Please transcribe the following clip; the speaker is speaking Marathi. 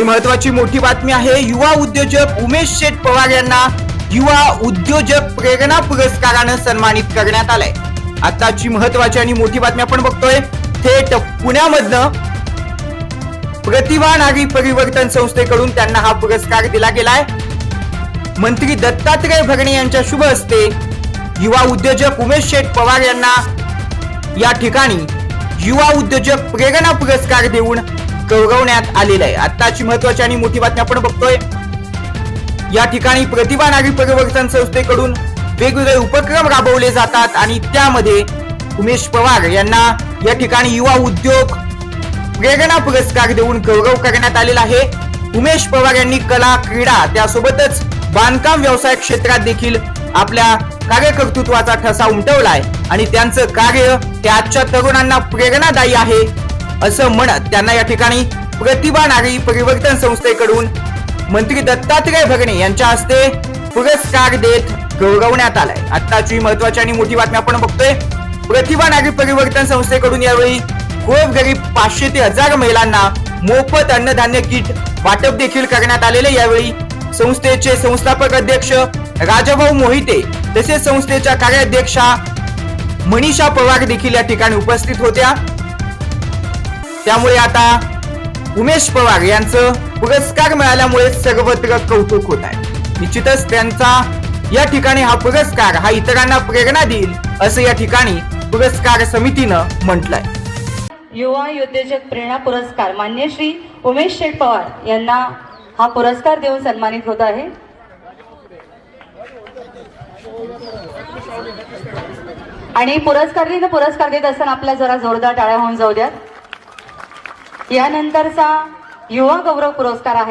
आणि महत्वाची मोठी बातमी आहे युवा उद्योजक उमेश शेठ पवार यांना युवा उद्योजक प्रेरणा पुरस्कारानं सन्मानित करण्यात आलंय. आताची महत्वाची आणि मोठी बातमी आपण बघतोय थेट पुण्यामधनं प्रतिभा नागरी परिवर्तन संस्थेकडून त्यांना हा पुरस्कार दिला गेलाय. मंत्री दत्तात्रय भरणे यांच्या शुभ हस्ते युवा उद्योजक उमेश शेठ पवार यांना या ठिकाणी युवा उद्योजक प्रेरणा पुरस्कार देऊन गौरवण्यात आलेलं आहे. आताची महत्वाची आणि मोठी बातमी आपण बघतोय. या ठिकाणी प्रतिभा नागरी परिवर्तन संस्थेकडून वेगवेगळे उपक्रम राबवले जातात आणि त्यामध्ये उमेश पवार यांना या ठिकाणी युवा उद्योग प्रेरणा पुरस्कार देऊन गौरव करण्यात आलेला आहे. उमेश पवार यांनी कला क्रीडा त्यासोबतच बांधकाम व्यवसाय क्षेत्रात देखील आपल्या कार्यकर्तृत्वाचा ठसा उमटवलाय. आणि त्यांचं कार्य ते आजच्या तरुणांना प्रेरणादायी आहे. असं म्हणत त्यांना या ठिकाणी प्रतिभा नागरी परिवर्तन संस्थेकडून मंत्री दत्तात्रय भरणे यांच्या हस्ते पुरस्कार देत गौरवण्यात आलाय. आत्ताची महत्वाची आणि मोठी बातमी आपण बघतोय. प्रतिभा नागरी परिवर्तन संस्थेकडून यावेळी खूप गरीब पाचशे ते हजार महिलांना मोफत अन्नधान्य किट वाटप देखील करण्यात आलेले यावेळी संस्थेचे संस्थापक अध्यक्ष राजाभाऊ मोहिते तसेच संस्थेच्या कार्याध्यक्षा मनीषा पवार देखील या ठिकाणी उपस्थित होत्या. त्यामुळे आता उमेश पवार यांचं पुरस्कार मिळाल्यामुळे सर्वत्र कौतुक होत आहे. निश्चितच त्यांचा या ठिकाणी हा पुरस्कार हा इतरांना प्रेरणा देईल असं या ठिकाणी पुरस्कार समितीनं म्हटलंय. युवा उद्योजक प्रेरणा पुरस्कार मान्य श्री उमेश शेठ पवार यांना हा पुरस्कार देऊन सन्मानित होत आहे. आणि पुरस्कारीनं पुरस्कार देत असताना आपल्या जरा जोरदार टाळ्या होऊन जाऊ द्यात. यानंतरचा युवा गौरव पुरस्कार आहे.